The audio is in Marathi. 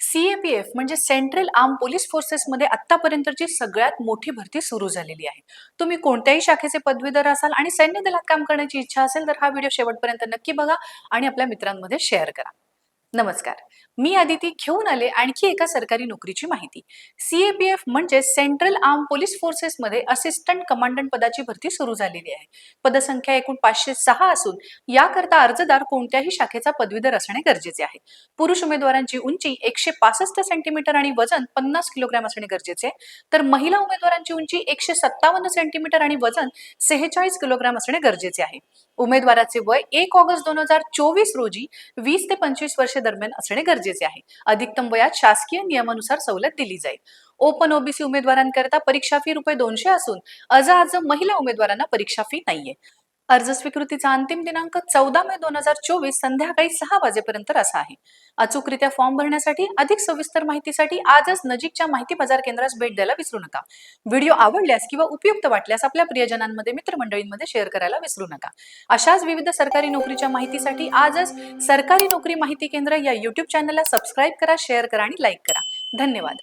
सीएपीएफ म्हणजे सेंट्रल आर्म पोलीस फोर्सेसमध्ये आतापर्यंतची सगळ्यात मोठी भरती सुरू झालेली आहे. तुम्ही कोणत्याही शाखेचे पदवीधर असाल आणि सैन्य दलात काम करण्याची इच्छा असेल तर हा व्हिडिओ शेवटपर्यंत नक्की बघा आणि आपल्या मित्रांमध्ये शेअर करा. नमस्कार. मी आदिती घेऊन आले आणखी एका सरकारी नोकरीची माहिती. सीएपीएफ म्हणजे सेंट्रल आर्म पोलीस फोर्सेसमध्ये असिस्टंट कमांडंट पदाची भरती सुरू झालेली आहे. पदसंख्या एकूण पाचशे सहा असून याकरता अर्जदार कोणत्याही शाखेचा पदवीधर असणे गरजेचे आहे. पुरुष उमेदवारांची उंची एकशे पासष्ट सेंटीमीटर आणि वजन पन्नास किलोग्रॅम असणे गरजेचे आहे. तर महिला उमेदवारांची उंची एकशे सत्तावन्न सेंटीमीटर आणि वजन सेहेचाळीस किलोग्रॅम असणे गरजेचे आहे. उमेदवाराचे वय एक ऑगस्ट दोन हजार चोवीस रोजी वीस ते पंचवीस वर्षे दरम्यान असणे गरजेचे आहे. अधिकतम वयात शासकीय नियमानुसार सवलत दिली जाईल. ओपन ओबीसी उमेदवारांकरता परीक्षा फी रुपये दोनशे असून अज महिला उमेदवारांना परीक्षा फी नाहीये. अर्ज स्वीकृतीचा अंतिम दिनांक चौदा मे दोन हजार चोवीस संध्याकाळी सहा वाजेपर्यंत असा आहे. अचूकरित्या फॉर्म भरण्यासाठी अधिक सविस्तर माहितीसाठी आजच नजीकच्या माहिती बाजार केंद्रास भेट द्यायला विसरू नका. व्हिडिओ आवडल्यास किंवा उपयुक्त वाटल्यास आपल्या प्रियजनांमध्ये मित्रमंडळींमध्ये शेअर करायला विसरू नका. अशाच विविध सरकारी नोकरीच्या माहितीसाठी आजच सरकारी नोकरी माहिती केंद्र या युट्यूब चॅनलला सबस्क्राईब करा शेअर करा आणि लाईक करा. धन्यवाद.